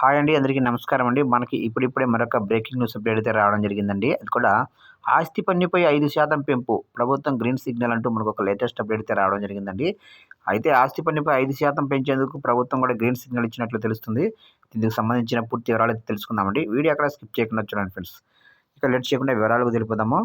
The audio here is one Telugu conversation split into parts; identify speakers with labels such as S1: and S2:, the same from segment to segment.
S1: హాయ్ అండి అందరికీ నమస్కారం అండి. మనకి ఇప్పుడిప్పుడే మరొక బ్రేకింగ్ న్యూస్ అప్డేట్ అయితే రావడం జరిగిందండి. అది కూడా ఆస్తి పన్నుపై ఐదు శాతం పెంపు ప్రభుత్వం గ్రీన్ సిగ్నల్ అంటూ మనకు ఒక లేటెస్ట్ అప్డేట్ అయితే రావడం జరిగిందండి. అయితే ఆస్తి పన్నుపై ఐదు శాతం పెంచేందుకు ప్రభుత్వం కూడా గ్రీన్ సిగ్నల్ ఇచ్చినట్లు తెలుస్తుంది. దీనికి సంబంధించిన పూర్తి వివరాలు అయితే తెలుసుకుందామండి. వీడియో అక్కడ స్కిప్ చేయకుండా చూడండి ఫ్రెండ్స్ ఇక లేట్ చేయకుండా వివరాలకు తెలుపుదాము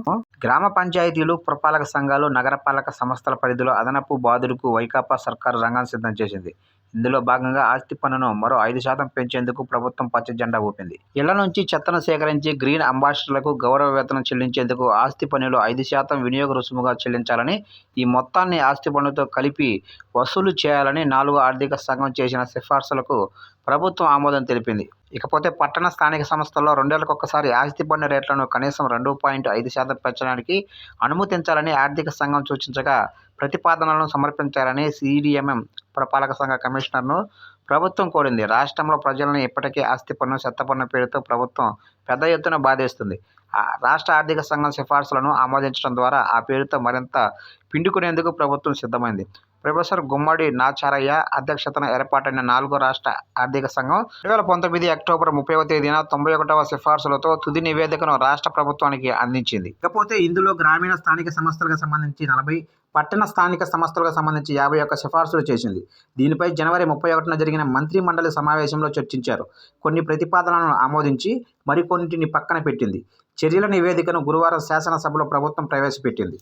S1: గ్రామ పంచాయతీలు పురపాలక సంఘాలు నగరపాలక సంస్థల పరిధిలో అదనపు బాధులకు వైకాపా సర్కారు రంగాన్ని సిద్ధం చేసింది. ఇందులో భాగంగా ఆస్తి పన్నును మరో ఐదు శాతం పెంచేందుకు ప్రభుత్వం పచ్చ జెండా ఊపింది. ఇళ్ళ నుంచి చెత్తను సేకరించి గ్రీన్ అంబాసిడర్లకు గౌరవ వేతనం చెల్లించేందుకు ఆస్తి పన్నులు ఐదు శాతం వినియోగ రుసుముగా చెల్లించాలని ఈ మొత్తాన్ని ఆస్తి పన్నుతో కలిపి వసూలు చేయాలని నాలుగు ఆర్థిక సంఘం చేసిన సిఫార్సులకు ప్రభుత్వం ఆమోదం తెలిపింది. ఇకపోతే పట్టణ స్థానిక సంస్థల్లో రెండేళ్ళకు ఒక్కసారి ఆస్తి పన్ను రేట్లను కనీసం రెండు పాయింట్ ఐదు శాతం పెంచడానికి అనుమతించాలని ఆర్థిక సంఘం సూచించగా ప్రతిపాదనలను సమర్పించాలని సిడిఎంఎం పురపాలక సంఘ కమిషనర్ను ప్రభుత్వం కోరింది. రాష్ట్రంలో ప్రజలను ఇప్పటికే ఆస్తి పన్ను చెత్త పన్ను పేరుతో ప్రభుత్వం పెద్ద ఎత్తున బాధేస్తుంది. రాష్ట్ర ఆర్థిక సంఘం సిఫార్సులను ఆమోదించడం ద్వారా ఆ పేరుతో మరింత పిండుకునేందుకు ప్రభుత్వం సిద్ధమైంది. ప్రొఫెసర్ గుమ్మడి నాచారయ్య అధ్యక్షతన ఏర్పాటైన నాలుగో రాష్ట్ర ఆర్థిక సంఘం రెండు వేల పంతొమ్మిది అక్టోబర్ ముప్పైవ తేదీన తొంభై ఒకటవ సిఫార్సులతో తుది నివేదికను రాష్ట్ర ప్రభుత్వానికి అందించింది. ఇకపోతే ఇందులో గ్రామీణ స్థానిక సంస్థలకు సంబంధించి నలభై పట్టణ స్థానిక సంస్థలకు సంబంధించి యాభై ఒక్క సిఫార్సులు చేసింది. దీనిపై జనవరి ముప్పై ఒకటిన జరిగిన జరిగిన మంత్రి మండలి సమావేశంలో చర్చించారు. కొన్ని ప్రతిపాదనలను ఆమోదించి మరికొన్నింటిని పక్కన పెట్టింది. చర్యల నివేదికను గురువారం శాసనసభలో ప్రభుత్వం ప్రవేశపెట్టింది.